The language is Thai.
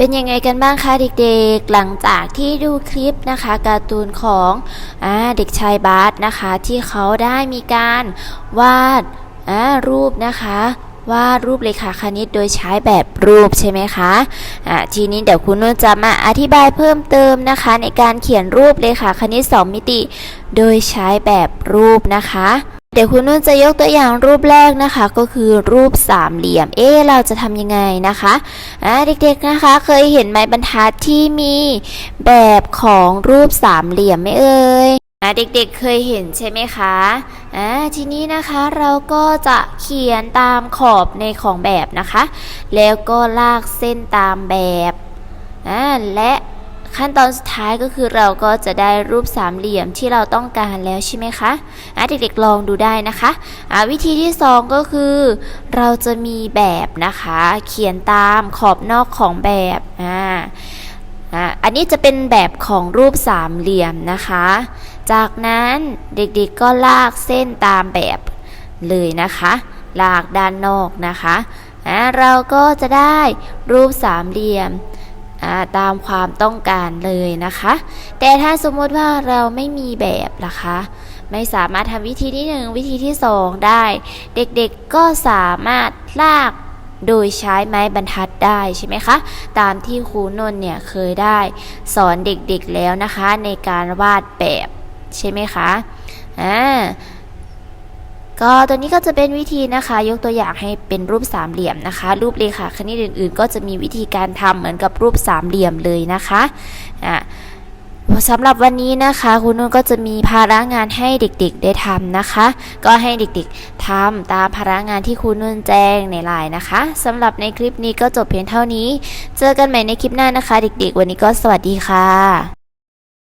เป็นยังไงกันบ้างคะเด็กๆ หลังจากที่ดูคลิปนะคะการ์ตูนของอเด็กชายบาสนะคะ ที่เขาได้มีการวาดรูปนะคะวาดรูปเลขาคณิตโดยใช้แบบรูปใช่ไหมคะอ่าทีนี้เดี๋ยวคุณนุ่นจะมาอธิบายเพิ่มเติมนะคะ ในการเขียนรูปเลขาคณิต 2 มิติ โดยใช้แบบรูปนะคะ ดี๋ยวคุณนุ่นจะยกตัวอย่างรูปแรกนะคะ ก็คือรูปสามเหลี่ยม เอ๊เราจะทำยังไงนะคะอ่าเด็กๆนะคะ เคยเห็นไม้บรรทัดที่มีแบบของรูปสามเหลี่ยมไหมเอ่ยอ่าเด็กๆเคยเห็นใช่ไหมคะอ่าทีนี้นะคะเราก็จะเขียนตามขอบในของแบบนะคะ แล้วก็ลากเส้นตามแบบอ่าและ ขั้นตอนสุดท้ายก็คือเราก็จะได้รูปสามเหลี่ยมที่เราต้องการแล้วใช่ไหมคะอะเด็กๆลองดูได้นะคะอะวิธีที่สองก็คือ เราจะมีแบบนะคะ เขียนตามขอบนอกของแบบอ่าอะอันนี้จะเป็นแบบของรูปสามเหลี่ยมนะคะ จากนั้นเด็กๆก็ลากเส้นตามแบบเลยนะคะ ลากด้านนอกนะคะอะเราก็จะได้รูปสามเหลี่ยม ตามความต้องการเลยนะคะ แต่ถ้าสมมติว่าเราไม่มีแบบล่ะคะ ไม่สามารถทำวิธีที่หนึ่งวิธีที่สองได้ เด็กๆก็สามารถลากโดยใช้ไม้บรรทัดได้ใช่ไหมคะ ตามที่ครูนนท์เนี่ยเคยได้สอนเด็กๆแล้วนะคะ ในการวาดแบบใช่ไหมคะอ่า ก็ตัวนี้ก็จะเป็นวิธีนะคะ ยกตัวอย่างให้เป็นรูปสามเหลี่ยมนะคะ รูปเลขาคณิตอื่น ๆ ก็จะมีวิธีการทำเหมือนกับรูปสามเหลี่ยมเลยนะคะอะสำหรับวันนี้นะคะคุณนุ่นก็จะมีภาระงานให้เด็กๆได้ทำนะคะ ก็ให้เด็กๆทำตามภาระงานที่คุณนุ่นแจ้งในไลน์นะคะสำหรับในคลิปนี้ก็จบเพียงเท่านี้ เจอกันใหม่ในคลิปหน้านะคะ เด็กๆ วันนี้ก็สวัสดีค่ะ